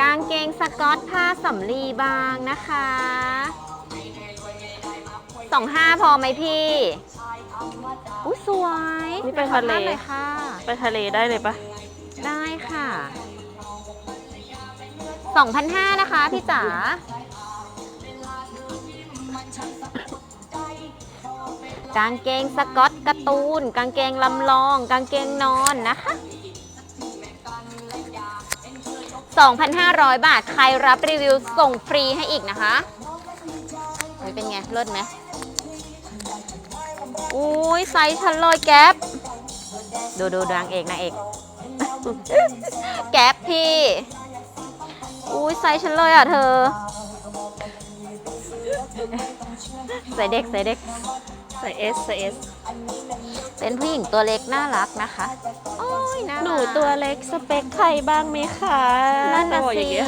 กางเกงสกอตผ้าสำลีบางนะคะ25พอไหมพี่อุ้ยสวยนี่ไปทะเล ขอภาพหน่อยค่ะ ไปทะเลได้เลยปะได้ค่ะ2,500นะคะ พี่จ๋า กางเกงสกอตการ์ตูน กางเกงลำลอง กางเกงนอนนะคะ 2,500 บาท ใครรับรีวิวส่งฟรีให้อีกนะคะเฮ้ยเป็นไงเลิศไหมอุ้ยไซส์ฉันเลยแก๊ปดูดูนางเอกนางเอก แก๊ปพี่อุ้ยไซส์ฉันเลยอะเธอ ใส่เด็กใส่เด็กใส่เอสใส่เอส เป็นผู้หญิงตัวเล็กน่ารักนะคะโอ้ยน่ารักหนูตัวเล็กสเปคใครบ้างไหมคะนั่นน่ะโอ้ยสิอย่างเงี้ย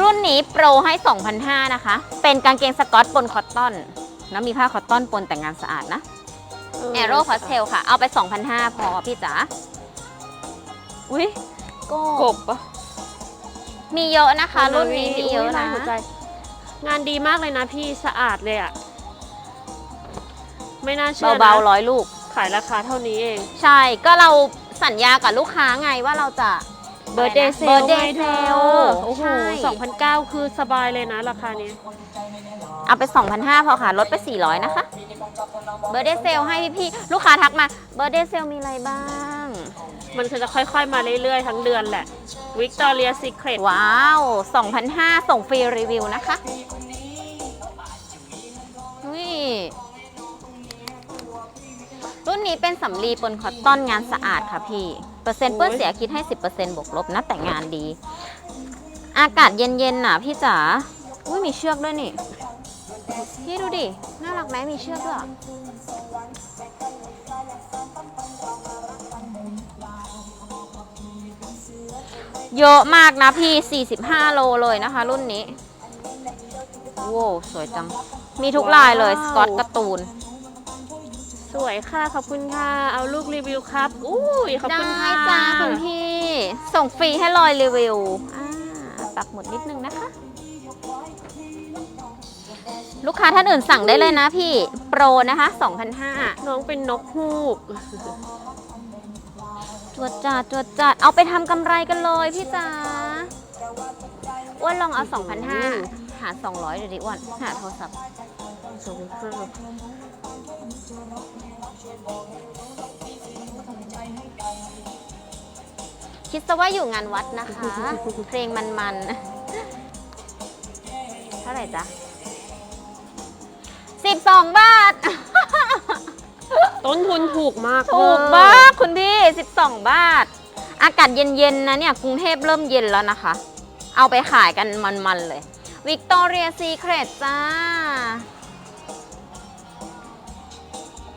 รุ่นนี้โปรให้ 2,500นะคะ เป็นกางเกงสกอตปนคอตตอนแล้วมีผ้าคอตตอนปนแต่งงานสะอาดนะแอโร่พาสเทลค่ะ เอาไป 2,500 พอพี่จ๋าอุ้ยโกกบบปะมีเยอะนะคะ รุ่นนี้มีเยอะลานะหัวใจงานดีมากเลยนะพี่สะอาดเลยอะ ไม่น่าเชื่อนะเบาๆร้อยลูก ขายราคาเท่านี้เอง ใช่ก็เราสัญญากับลูกค้าไงว่าเราจะ เบอร์เดย์เซล Birthday เธอ sale โอ้โหใช่ สองพันเก้าคือสบายเลยนะราคานี้ เอาไป 2,500พอค่ะ ลดไป 400 นะคะ เบอร์เดย์เซลให้พี่ๆลูกค้าทักมา เบอร์เดย์เซลมีอะไรบ้าง มันคือจะค่อยๆมาเรื่อยๆ ทั้งเดือนแหละวิกตอเรียซีเครตว้าว 2,500 ส่งฟรีรีวิวนะคะ นี่รุ่ นี้เป็นสำลีปนคอตตอนงานสะอาดค่ะพี่ เปอร์เซ็นต์เปื้อนเสียคิดให้ 10%บวกลบนะแต่งานดี อากาศเย็นๆน่ะพี่จ๋า อุ้ยมีเชือกด้วยนี่ พี่ดูดิ น่ารักไหมมีเชือกด้วยเยอะมากนะพี่ 45 โลเลยนะคะ รุ่นนี้ โว้วสวยจัง มีทุกลายเลย สกอตการ์ตูน สวยค่ะ ขอบคุณค่ะ เอาลูกรีวิวครับ อุ้ยขอบได้คุณค่ะจ้าคุณพี่ ส่งฟรีให้ลอยรีวิวอ่าปักหมุดนิดนึงนะคะ ลูกค้าท่านอื่นสั่งได้เลยนะพี่ โปรนะคะ2,500น้องเป็นนกฮูกจวดจัดจวดจัด เอาไปทำกำไรกันเลยพี่จ๋าอ้วนลองเอา2,500หา 200เดี๋ยวดิอ้วนหาโทรศัพท์ คิดซะว่าอยู่งานวัดนะคะ เพลงมันๆ เท่าไหร่จ๊ะ12บาท ต้นทุนถูกมากถูกเวอร์มากคุณพี่12บาท อากาศเย็นๆนะเนี่ยกรุงเทพเริ่มเย็นแล้วนะคะ เอาไปขายกันมันๆเลยวิกตอเรียซีเครตจ้า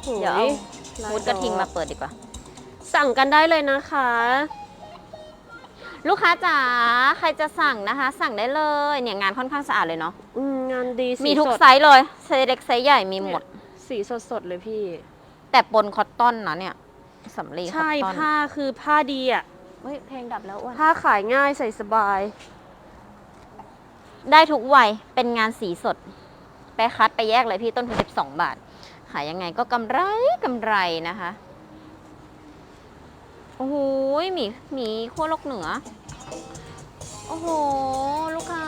โอ้เดี๋ยวเอาลายมูดกระทิงดอมาเปิดดีกว่า สั่งกันได้เลยนะคะ ลูกค้าจ๋าใครจะสั่งนะคะ สั่งได้เลยเนี่ยงานค่อนข้างสะอาดเลยเนาะอืมงานดีสีมีทุกสดไซส์เลยไซส์เล็กไซส์ใหญ่มีหมด สีสดๆเลยพี่ แต่ปนคอตตอนนะเนี่ยสำลีคอตใช่ตอนผ้าคือผ้าดีอะ เฮ้ยเพลงดับแล้วอ้วนผ้าขายง่ายใส่สบาย ได้ทุกวัยเป็นงานสีสด ไปคัดไปแยกเลยพี่ต้นทุน12 บาทใครขายยังไงก็กำไรกำไรนะคะ โอ้โหหมีหมีขั้วโลกเหนือ โอ้โห ลูกค้า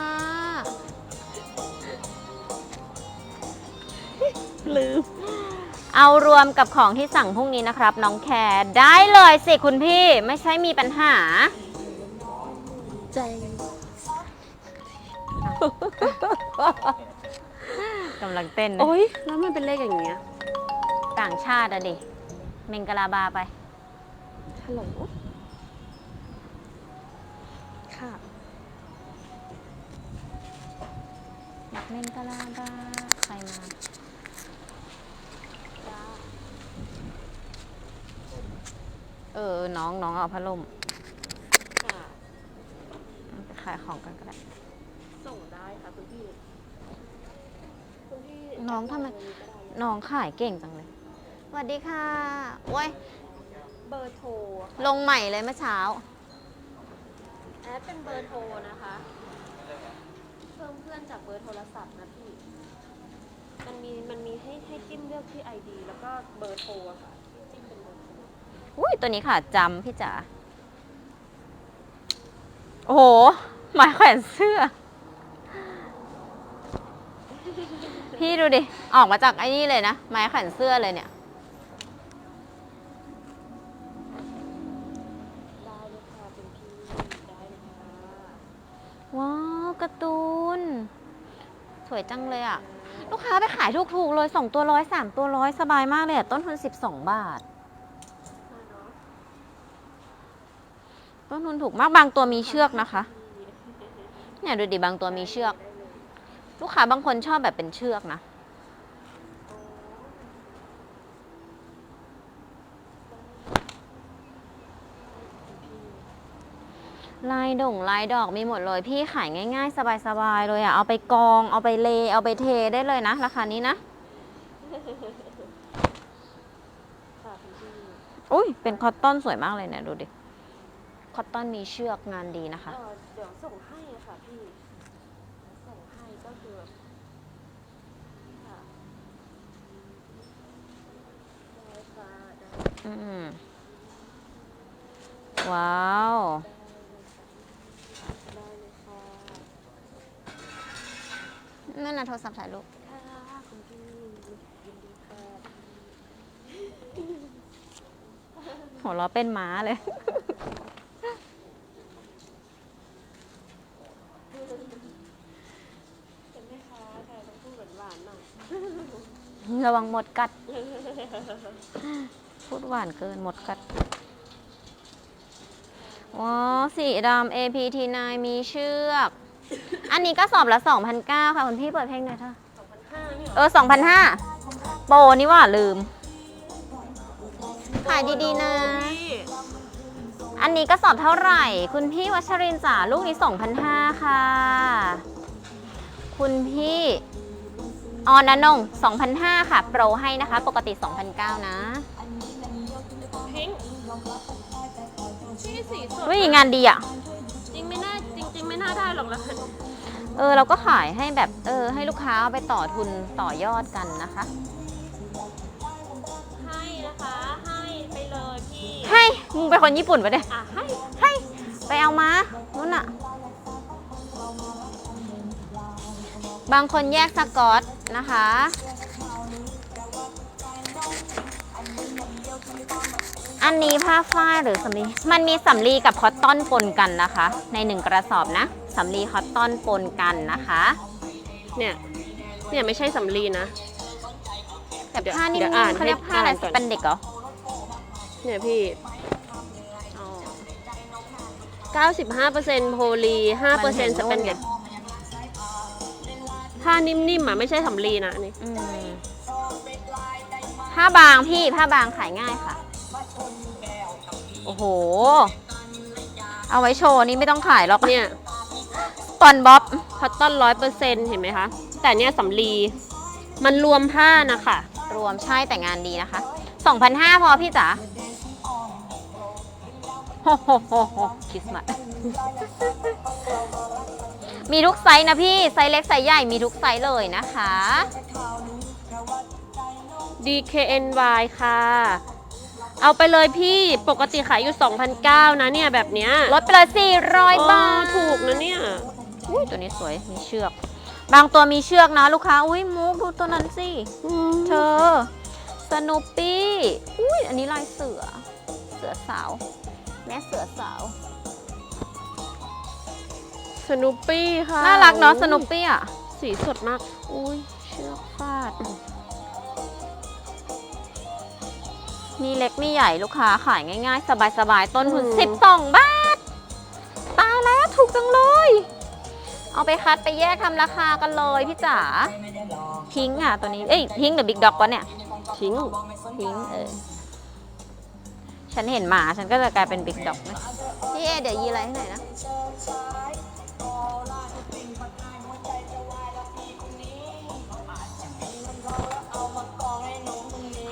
ลืม เอารวมกับของที่สั่งพรุ่งนี้นะครับ น้องแคร์ได้เลยสิคุณพี่ไม่ใช่มีปัญหา ใจกำลังเต้นนะโอ๊ยแล้วมันเป็นเลขอย่างเงี้ย ต่างชาติอะดิ เมงกะลาบาไป ฮัลโหล ค่ะ นักเมงกะลาบาใครมาเออ น้องน้องเอาพัดลมค่ะไปขายของกันก็ได้ ส่งได้ค่ะคุณพี่คุณพี่น้องทำไม น้องขายเก่งจังเลยสวัสดีค่ะโอ้ย เบอร์โทรอะลงใหม่เลยเมื่อเช้า แอดเป็นเบอร์โทรนะคะ เพิ่มเพื่อนจากเบอร์โทรศัพท์นะพี่ มันมีมันมีให้ให้จิ้มเลือกที่ ID แล้วก็เบอร์โทรอะค่ะที่จิ้มเป็นเบอร์โทรอุ้ยตัวนี้ค่ะจำพี่จ๋า โอ้โหหมายแขวนเสื้อ พี่ดูดิ ออกมาจากไอ้นี่เลยนะไม้แขวนเสื้อเลยเนี่ย การ์ตูน สวยจังเลยอะลูกค้าไปขายถูกๆเลย2ตัวร้อยสามตัวร้อยสบายมากเลยอะต้นทุน12บาทมาเนาท ต้นทุนถูกมากบางตัวมีเชือกนะคะ เนี่ยดูดิบางตัวมีเชือก ลูกค้าบางคนชอบแบบเป็นเชือกนะ ลายด่งลายดอกมีหมดเลยพี่ขายง่ายๆ สบายๆเลยอะเอาไปกอง เอาไปเล เอาไปเทได้เลยนะ ราคานี้นะค่ะคุณพี่อุ้ยเป็นคอตตอนสวยมากเลยเนี่ยดูดิ คอตตอนมีเชือกงานดีนะคะ เอ่อเดี๋ยวส่งให้อะค่ะพี่ ส่งให้ก็คือค่ะได้ค่ะได้อืมว้าว นั่นนะโทรศัพท์ถ่ายรูปค่ะคุณพี่ยินดีค่ะหัวเราะเป็นม้าเลย เป็นแม่ค้าค่ะต้องพูดหวานๆหน่อยระวังหมดกัด พูดหวานเกินหมดกัดว้าวสีดำ APT9 มีเชือก อันนี้ก็สอบละ2,009ค่ะคุณพี่เปิดเพลงหน่อยเถอะ2,500เนี่ยเหรเอออ2,005โปรนี่ว่าลืม ขายดีๆนะพี่อันนี้ก็สอบเท่าไหร่ คุณพี่วัชรินทร์จ๋าลูกนี้2,005ค่ะ คุณพี่ออนนง2,005ค่ะ โปรให้นะคะ ปกติ2,009นะพิงค์พี่สีสดเฮ้ยงานดีอะาได้หรอกนะเออเราก็ขายให้แบบเออให้ลูกค้าเอาไปต่อทุนต่อยอดกันนะคะ ให้นะคะ ให้ไปเลยพี่ให้มึงเป็นคนญี่ปุ่นปะเนี่ยอะให้ให้ไปเอามานู่นอะบางคนแยกสกอตนะคะ อันนี้ผ้าฝ้ายหรือสำลี มันมีสำลีกับคอตตอนปนกันนะคะ ในหนึ่งกระสอบนะสำลีคอตตอนปนกันนะคะ เนี่ย เนี่ยไม่ใช่สำลีนะ แต่เดี๋ยวผ้านิ่เดี๋มยวอ่านๆเขาเรียกให้ผ้าอะไรอ่านก่อนเป็นเด็กเหรอ เนี่ยพี่อ๋อ95%โพลี5%สเปนเด็ดผ้านิ่มๆอะไม่ใช่สำลีนะอันนี่อืม ผ้าบางพี่ผ้าบางขายง่ายค่ะ โอ้โห เอาไว้โชว์นี่ไม่ต้องขายหรอกเนี่ยปอนบ๊อบคอตตอนร้อยเปอร์เซ็นต์เห็นไหมคะ แต่เนี่ยสำลี มันรวมผ้านะคะ รวมใช่แต่งานดีนะคะ2,500พอพี่จ๋าโฮโฮโฮโฮคริสต์มาสมีทุกไซส์นะพี่ ไซส์เล็กไซส์ใหญ่มีทุกไซส์เลยนะคะ DKNY ค่ะ เอาไปเลยพี่ปกติขายอยู่ 2,009นะเนี่ยแบบเนี้ยลดไปเลย400 บาทเออถูกนะเนี่ยอุ้ยตัวนี้สวยมีเชือก บางตัวมีเชือกนะลูกค้า อุ้ยมุกดูตัวนั้นสิ เธอ สนุปปี้อุ้ยอันนี้ลายเสือ เสือสาว แม่เสือสาว สนุปปี้ค่ะน่ารักเนาะสนุปปี้อะ สีสดมาก อุ้ยเชือกฟาด มีเล็กมีใหญ่ลูกค้าขายง่ายๆ สบายๆ ต้นทุนอืม12บาท ตายแล้วถูกจังเลย เอาไปคัดไปแยกทำราคากันเลยพี่จ๋าพิงค์อะตัวนี้ เอ้ยพิงค์หรือบิ๊กด็อกวะเนี่ย ทิ้งพิงค์เออ ฉันเห็นหมาฉันก็จะกลายเป็นบิ๊กด็อกนะพี่เอเดี๋ยวยีอะไรให้หน่อยนะ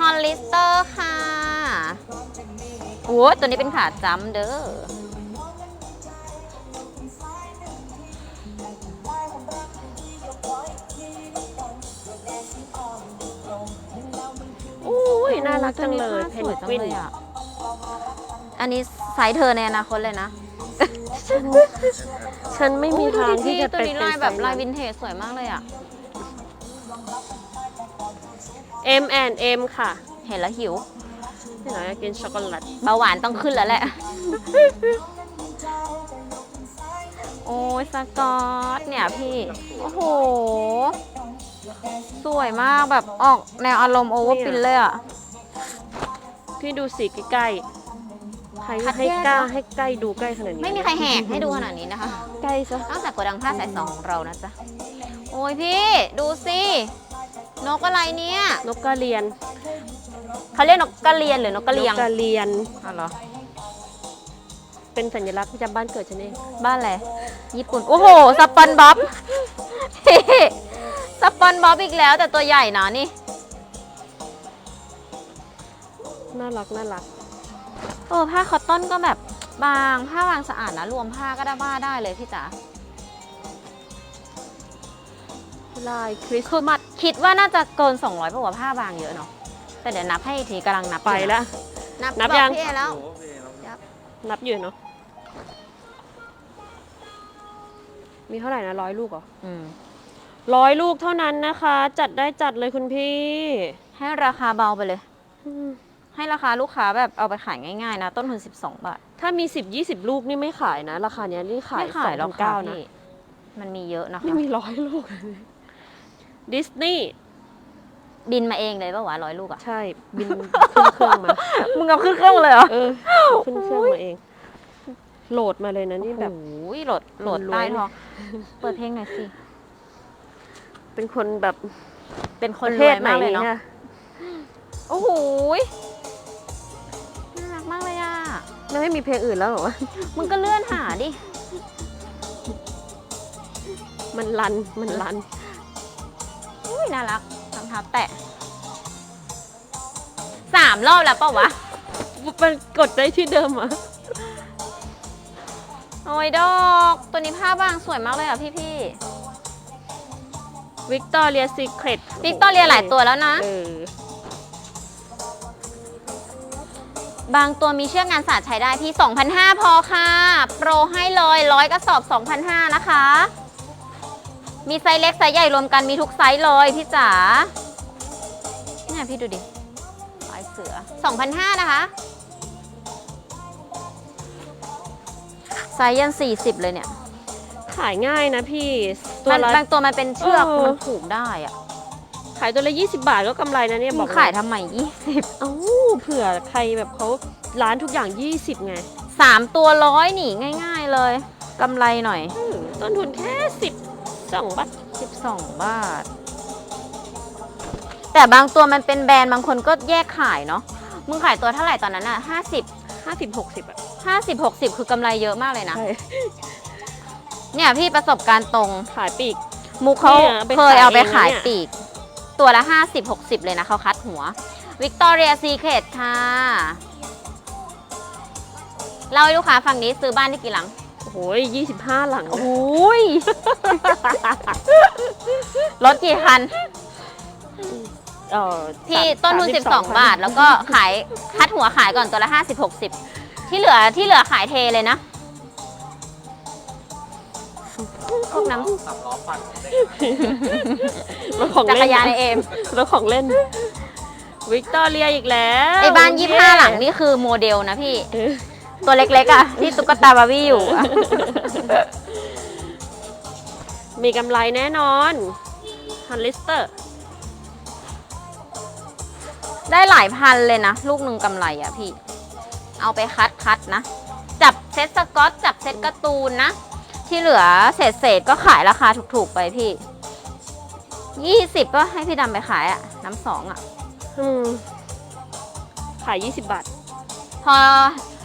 ฮอลลิสเตอร์ค่ะ โอ้ยตัวนี้เป็นขาจ้ำเด้อ อุ้ยน่ารักจังเลยตัวเพนี้นผ้าสวยจังกวินเลยอะอันนี้ไซส์เธอในอนาคตเลยนะ ฉันไม่มีทางที่จะตัวไปนี้เป็นลายแบบลายไซวิส์นเทจสวยมากเลยอะ M and M ค่ะ เห็นแล้วหิว พี่หน่อยอยากกินช็อกโกแลตเบาหวานต้องขึ้นแล้วแหละ โอ้ยสกอตเนี่ยพี่ โอ้โห สวยมากแบบออกแนวอารมณ์โอเวอร์ปินเลยอะ พี่ดูสีใกล้ๆใครคัดให้แยกกล้าเนอะ ให้ใกล้ดูใกล้ขนาดนี้ไม่มีใครแหกให้ดูขนาดนี้นะคะ ใกล้ซะนอกจากโกดังผ้าสายสองของเรานะจ๊ะ โอ้ยพี่ ดูสิ นกอะไรเนี่ย นกกระเรียน เขาเรียกนกกระเรียนหรือนกกระเรียงนกกระเรียน อ๋อเหรอ เป็นสัญลักษณ์ประจำบ้านเกิดฉันเอง บ้านอะไร ญี่ปุ่น โอ้โห สปอนบ๊อบพี่สปอนบ๊อบอีกแล้ว แต่ตัวใหญ่นะนี่ น่ารักน่ารัก เออ ผ้าคอตตอนก็แบบบาง ผ้าบางสะอาดนะ รวมผ้าก็ได้บ้าได้เลยพี่จ๋า ลายคริสต์มาสคิดว่าน่าจะเกิน 200เพราะว่าผ้าบางเยอะเนาะ แต่เดี๋ยวนับให้อีกทีกำลังนับไปอยู่นะแล้วนับนับบอกยัง พี่เอแล้วนับอยู่เนาะ มีเท่าไหร่นะร้อยลูกเหรออืม ร้อยลูกเท่านั้นนะคะ จัดได้จัดเลยคุณพี่ ให้ราคาเบาไปเลยให้ราคาลูกค้าแบบเอาไปขายง่ายๆนะ ต้นทุน 12 บาท ถ้ามี 10 20 ลูกนี่ไม่ขายนะ ราคาเนี้ยนี่ขายไม่ขายหรอกเก้าค่ะนะ พี่มันมีเยอะนะคะ ไม่มีร้อยลูก ดิสนีย์ บินมาเองเลยป่าวะร้อยลูกอะใช่ บินขึ้นเครื่องมา มึงเอาขึ้นเครื่องเลยเหรอ เออ ขึ้นเครื่องมาเอง โหลดมาเลยนะนี่แบบ โอ้ยโหลดโหลดรวย ใต้ท้องเปิดเพลงหน่อยสิ เป็นคนแบบเป็นคปนระรเทวยศไหนมากเลยเนาะเนี่ยโอ้โหยน่ารักมากเลยอะ แล้วไม่มีเพลงอื่นแล้วเหรอวะมึงก็เลื่อนหาดิ มันรัน มันรัน อุ้ยน่ารักรองเท้าแตะสามรอบแล้วเปล่าวะ มันกดได้ที่เดิมอะโอ้ยดอก ตัวนี้ผ้าบางสวยมากเลยอะพี่พี่วิกตอเรียซีเครตวิกตอเรียหลายตัวแล้วนะเออบางตัวมีเชือกงานสาดใช้ได้พี่ 2,500 พอค่ะ โปรให้เลยร้อยกระสอบ 2,500 นะคะ มีไซส์เล็กไซส์ใหญ่รวมกันมีทุกไซส์เลยพี่จ๋า เนี่ยพี่ดูดิลายเสือ2,500นะคะไซส์ยัน 40 เลยเนี่ย ขายง่ายนะพี่ ตัวมันละ บางตัวมันเป็นเชือกเออ มันผูกได้อะขายตัวละ 20 บาทก็กำไรนะเนี่ยมึบองกขายทำไม20เอ้าเผื่อใครแบบเขาร้านทุกอย่าง 20 ไง3ตัวร้อยนี่ง่าย ๆเลยกำไรหน่อยเออต้นทุนแค่ 10สองบาท 12 บาท แต่บางตัวมันเป็นแบรนด์บางคนก็แยกขายเนาะมึงขายตัวเท่าไหร่ตอนนั้นอะ50 50 60อะ50 60คือกำไรเยอะมากเลยนะ ใช่เนี่ยพี่ประสบการณ์ตรง ขายปีก มุกเขาเนี่ยไปเคยเอาไปขาขายยเองนะเนี่ย ปีก ตัวละ 50 60 เลยนะเขาคัดหัววิกตอเรียซีเคทค่ะเล่าให้ลูกค้าฟังนี้ซื้อบ้านได้กี่หลัง โอ้โห25หลังโอ้ย รถกี่คัน เอ่อพี่สามต้นทุนสาม12บาท แล้วก็ขายคัดหัวขายก่อนตัวละ 50 60 ที่เหลือที่เหลือขายเทเลยนะ พวกน้สามล้อปั่นได้รถของำจัเล่นกรยานในเอมรถของเล่น วิกตอเรียอีกแล้วไอ้บ้านคุณยี่ห้าพี่หลังนี่คือโมเดลนะพี่ เออตัวเล็กๆอะ ที่ตุ๊กตาบาร์บี้อยู่อะมีกำไรแน่นอนฮันลิสเตอร์ ได้หลายพันเลยนะ ลูกหนึ่งกำไรอะพี่ เอาไปคัดคัดนะ จับเซตสกอต จับเซตการ์ตูนนะ ที่เหลือเศษเศษๆก็ขายราคาถูกๆไปพี่ยี่สิบก็ให้พี่ดำไปขายอะน้ำสองอะอืมขาย 20 บาท พอ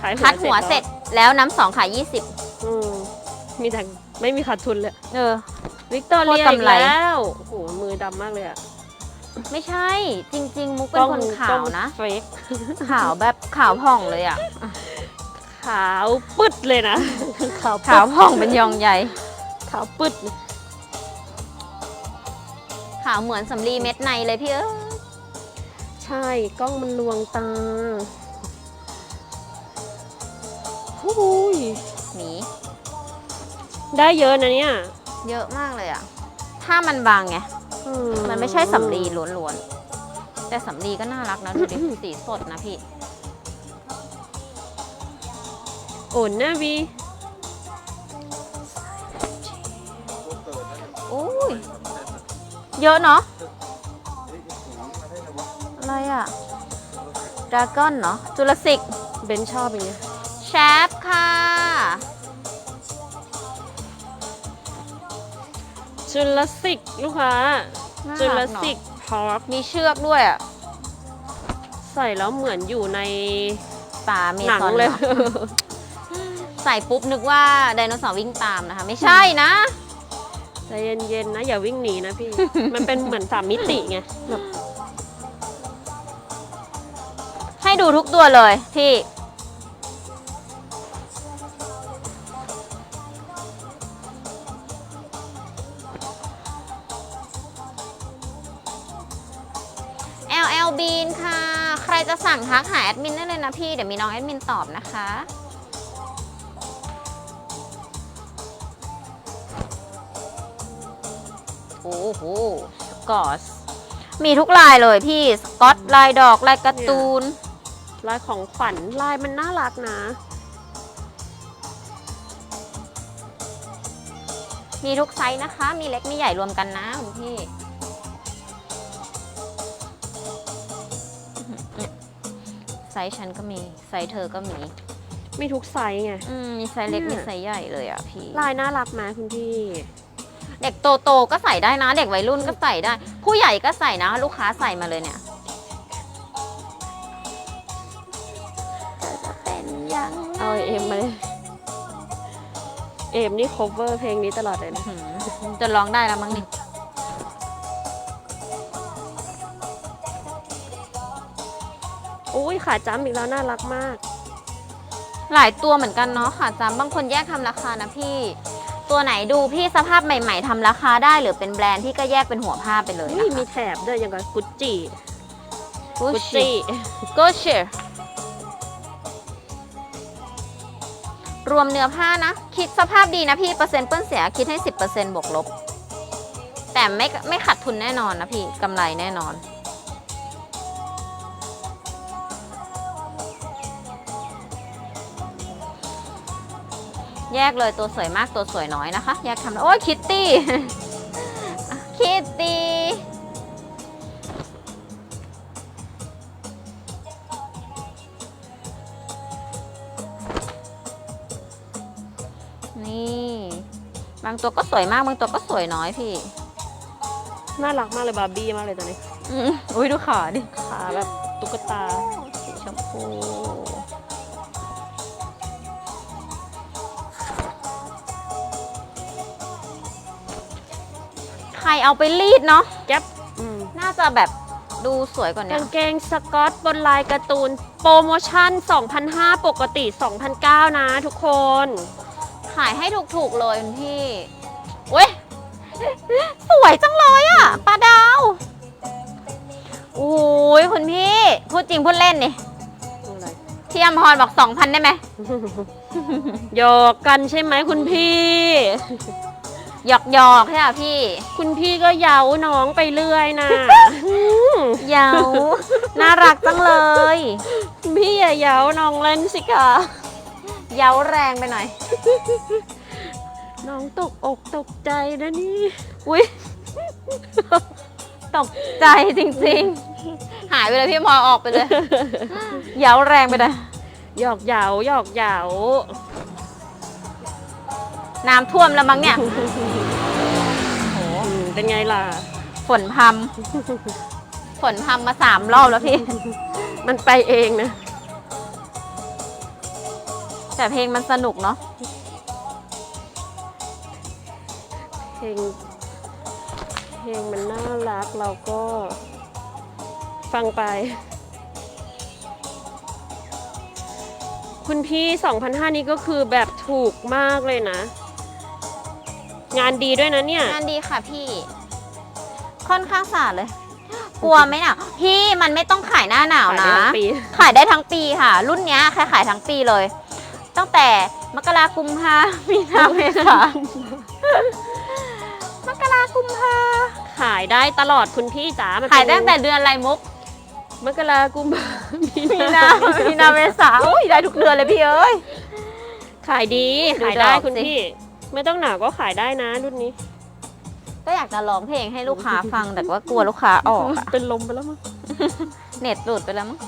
ขายคัดหัวเสร็จแล้วน้ำสองขายยี่สิบอืมมีแต่ไม่มีขาดทุนเลย เออ วิกตอเรียโคตรอีกำกไร แล้ว โอ้โห มือดำมากเลยอะ ไม่ใช่จริง ๆ มุกเป็นคนขาวนะ เฟกขาวแบบขาวผ่องเลยอะ ขาวปึ๊ดเลยนะ ขาวขาวผ่องเป็นยองใหญ่ขาวปึ๊ด ขาวเหมือนสำลีเม็ดในเลยพี่เออใช่กล้องมันลวงตาโอ้ยหมีได้เยอะนะเนี่ย เยอะมากเลยอะ ถ้ามันบางไงอื มันไม่ใช่สำลีล้วนๆ แต่สำลีก็น่ารักนะดูดิสีสดนะพี่โอนนะวีโอ้ยเยอะเนาะ อะไรอะดราก้อนเนาะจุลศิกเบนชอบอย่างเงี้ยแชปค่ะ จุลสิกลูกค้า น่าจุลรักเนอะสิกพาร์คมีเชือกด้วยอะใส่แล้วเหมือนอยู่ในป่าเมหนังซอนเลยเนอะใส่ปุ๊บนึกว่าไดโนเสาร์วิ่งตามนะคะ ไม่ใช่นะ ใจเย็นๆนะ อย่าวิ่งหนีนะพี่ มันเป็นเหมือนสามมิติไงแบบให้ดูทุกตัวเลยพี่ LL Bean ค่ะ ใครจะสั่งทักหาแอดมินได้เลยนะพี่ เดี๋ยวมีน้องแอดมินตอบนะคะ โอ้โหสกอสมีทุกลายเลยพี่สกอตลายดอกลายการ์ตูน ลายของขวัญลายมันน่ารักนะ มีทุกไซส์นะคะ มีเล็กมีใหญ่รวมกันนะคุณพี่ ไซส์ฉันก็มีไซส์เธอก็มี มีทุกไซส์ไง อืมมีไซส์เล็กเนี่มียไซส์ใหญ่เลยอะพี่ ลายน่ารักไหมคุณพี่ เด็กโตโตๆก็ใส่ได้นะ เด็กวัยรุ่นก็ใส่ได้ ผู้ใหญ่ก็ใส่นะ ลูกค้าใส่มาเลยเนี่ยจะเป็นยังไงเอาเอ็มมาเลยเอ็มนี่ cover เพลงนี้ตลอดเลยนะ หืมจะร้องได้แล้วมั้งนี่ อุ้ยขาจ้ำอีกแล้วน่ารักมาก หลายตัวเหมือนกันเนาะค่ะจำบางคนแยกทำราคานะพี่ ตัวไหนดูพี่สภาพใหม่ ๆทำราคาได้หรือเป็นแบรนด์ที่ก็แยกเป็นหัวผ้าไปเลยอุ้ยนะมีคะแถบด้วยอย่างกับกุ c จิกุกุ c ชิจิก็เชรวมเนื้อผ้านะ คิดสภาพดีนะพี่เปอร์เซ็นต์เปิ้ลเสียคิดให้ 10%บวกลบ แต่ไม่ไม่ขาดทุนแน่นอนนะพี่กำไรแน่นอน แยกเลยตัวสวยมากตัวสวยน้อยนะคะ แยกทำโอ้ยคิตตี้ คิตตี้นี่บางตัวก็สวยมากบางตัวก็สวยน้อยพี่น่ารักมากเลยบาร์บี้มากเลยตัวนี้ อืมอุ้ยดูขาดิขาแบบตุ๊กตาสีชมพู ใครเอาไปรีดเนาะแก๊ปอืมน่าจะแบบดูสวยกว่านี้กางเกงสกอตบนลายการ์ตูน โปรโมชั่น 2,500 ปกติ 2,900 นะทุกคน ขายให้ถูกๆเลยคุณพี่เว้ย สวยจังเลยอะปลาดาวโอ้ยคุณพี่ พูดจริงพูดเล่นนี่อะไรที่อัมพรบอก 2,000 ได้ไหมหยอกกันใช่ไหมคุณพี่ หยอกหยอกใช่ไหมพี่ คุณพี่ก็เย้าน้องไปเรื่อยนะ เยาน่ารักจังเลย คุณพี่อย่าเย้าน้องเล่นสิคะเย้าแรงไปหน่อย น้องตกอกตกใจนะนี่ อุ้ยตกใจจริงๆ หายไปเลยพี่มอออกไปเลย เย้าแรงไปเลยหยอกเหยาหยอกเหยา น้ำท่วมแล้วมั้งเนี่ย อืมเป็นไงล่ะ ฝนพำฝนพำมาสามรอบแล้วพี่ มันไปเองนะ แต่เพลงมันสนุกเนาะ เพลง เพลงมันน่ารักเราก็ ฟังไป คุณพี่ 2,500 นี้ก็คือแบบถูกมากเลยนะ งานดีด้วยนะเนี่ย งานดีค่ะพี่ ค่อนข้างสะอาดเลย กลัวไหมน่ะพี่มันไม่ต้องขายหน้าหนาวนะ ขายได้ทั้งปี ขายได้ทั้งปีค่ะ รุ่นเนี้ยใครขายทั้งปีเลย ตั้งแต่มกรากุมภามีนาเมษามกรากุมภาขายได้ตลอดคุณพี่จ๋ามันขายเป็นตั้งแต่เดือนอะไรมุก มกรากุมภามีมีนามีนาเมษาโอ้ยได้ทุกเดือนเลยพี่เอ้ย ขายดีดูขายได้ดอกคุณสิพี่ ไม่ต้องหนาวก็ขายได้นะรุ่นนี้ ก็อยากจะร้องเพลงให้ลูกค้าฟังแต่ว่ากลัวลูกค้าออกอะเป็นลมไปแล้วมั้งเน็ตหลุดไปแล้วมั้ง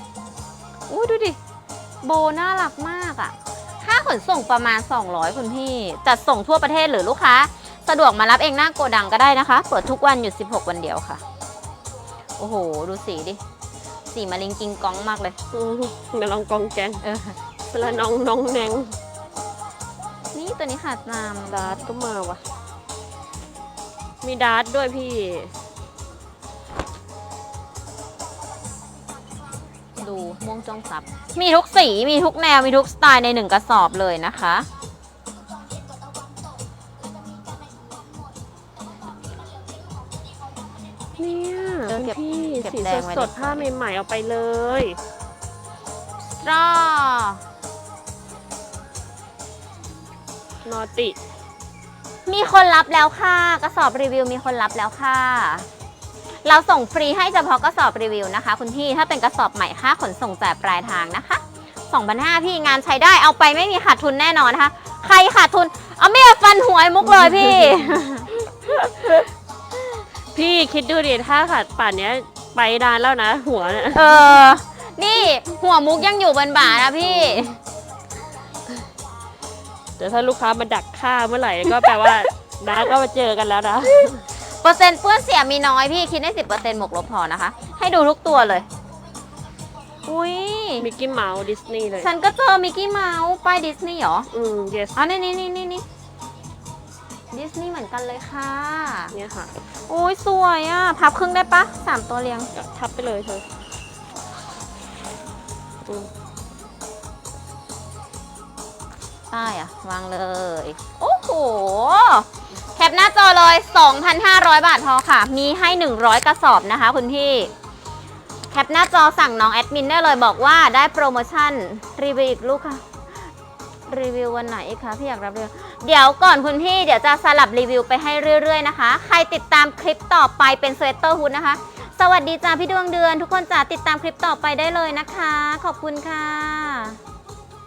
อุ้ยดูดิ โบน่ารักมากอะค่าขนส่งประมาณ 200 คุณพี่ จัดส่งทั่วประเทศหรือลูกค้า สะดวกมารับเองหน้าโกดังก็ได้นะคะ เปิดทุกวันหยุด 16 วันเดียวค่ะ โอ้โห ดูสีดิ สีมาลิงกิงกองมากเลยอืมเดี๋ยวลองกองแกงเออ เวลาน้องน้องแนง นี่ตัวนี้ขาดนามดาร์ตก็มาว่ะ มีดาร์ตด้วยพี่ ดูม่วงจ้องซับ มีทุกสี มีทุกแนว มีทุกสไตล์ในหนึ่งกระสอบเลยนะคะ เนี่ยเออคุณเก็บพี่เก็บสีแดงไว้สดิดๆผ้าใหม่ๆเอาไปเลย รอ นอติ มีคนรับแล้วค่ะกระสอบรีวิวมีคนรับแล้วค่ะ เราส่งฟรีให้เฉพาะกระสอบรีวิวนะคะ คุณพี่ถ้าเป็นกระสอบใหม่ค่าขนส่งจ่ายปลายทางนะคะ2,500พี่งานใช้ได้เอาไปไม่มีขาดทุนแน่นอนนะคะ ใครขาดทุน เอาเมียฟันหัวไอ้มุกเลยพี่ พี่คิดดูดิถ้าขาดป่านเนี้ยไปนานแล้วนะ หัวเนี่ยเออ นี่หัวมุกยังอยู่บนบ่านะพี่ แต่ถ้าลูกค้ามาดักค่าเมื่อไหร่ก็แปลว่าดาร์ตก็มาเจอกันแล้วนะ เปอร์เซ็นต์เปื้อนเสียมีน้อยพี่คิดได้สิบเปอร์เซ็นต์บวกลบพอนะคะ ให้ดูทุกตัวเลย อุ้ยมิกกี้เมาส์ดิสนีย์เลย ฉันก็เจอมิกกี้เมาส์ป้ายดิสนีย์เหรออืม yes อ๋อนี่นี่นี่นี่นี่ดิสนีย์เหมือนกันเลยค่ะเนี่ยค่ะโอ้ยสวยอะพับครึ่งได้ปะสามตัวเรียงก็ทับไปเลยเธออืม ป้ายอะวางเลย โอ้โห แคปหน้าจอเลย 2,500 บาทพอค่ะ มีให้ 100 กระสอบนะคะคุณพี่ แคปหน้าจอสั่งน้องแอดมินได้เลยบอกว่าได้โปรโมชั่น รีวิวอีกลูกค่ะ รีวิววันไหนอีกคะพี่อยากรับเรีวิวเดี๋ยวก่อนคุณพี่เดี๋ยวจะสลับรีวิวไปให้เรื่อย ๆ นะคะ ใครติดตามคลิปต่อไปเป็นสเวตเตอร์ฮูดนะคะ สวัสดีจ้าพี่ดวงเดือน ทุกคนจ้าติดตามคลิปต่อไปได้เลยนะคะ ขอบคุณค่ะ